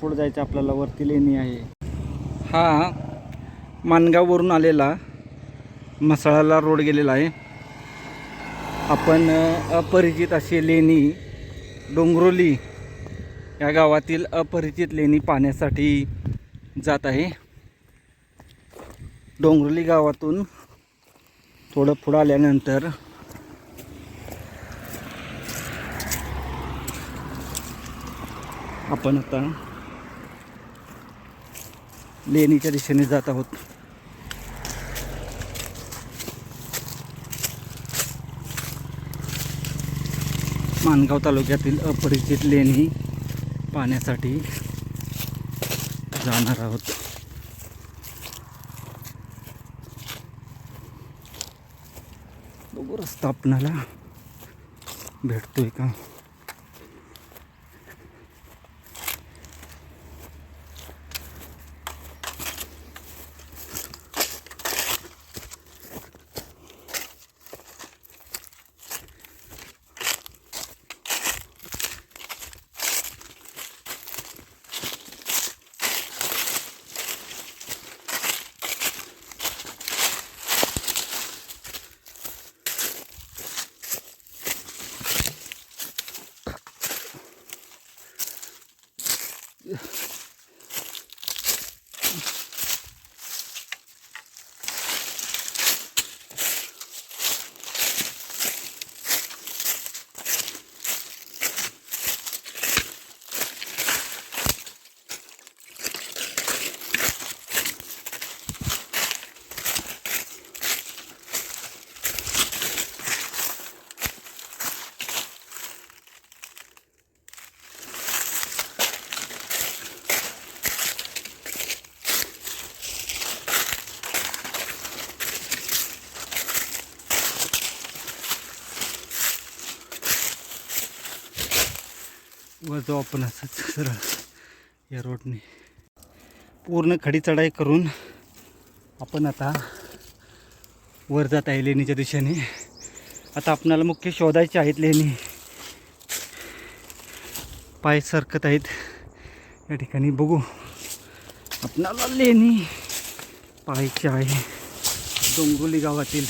पुढे जायचं आपल्याला वरती लेणी आहे. हा मानगाववरून आलेला मसाळाला रोड गेलेला आहे. आपण अपरिचित अशी लेणी डोंगरोली या गावातील अपरिचित लेणी पाहण्यासाठी जात आहे. डोंगरोली गावातून थोडं पुढं आल्यानंतर आपण आता लेणीच्या दिशेने जात आहोत. मानगाव तालुक्यातील अपरिचित लेणी पाहण्यासाठी जाणार आहोत. बघू रस्ता आपणाला भेटतोय का? Yeah. जाऊ आपण असंच सरळ या रोडने पूर्ण खडी चढाई करून आपण आता वर जात आहे लेणीच्या दिशेने. आता आपणाला मुख्य शोधायचे आहेत लेणी. पाय सरकत आहेत. या ठिकाणी बघू. आपणाला लेणी पाहायची आहे. डोंगोली गावातील.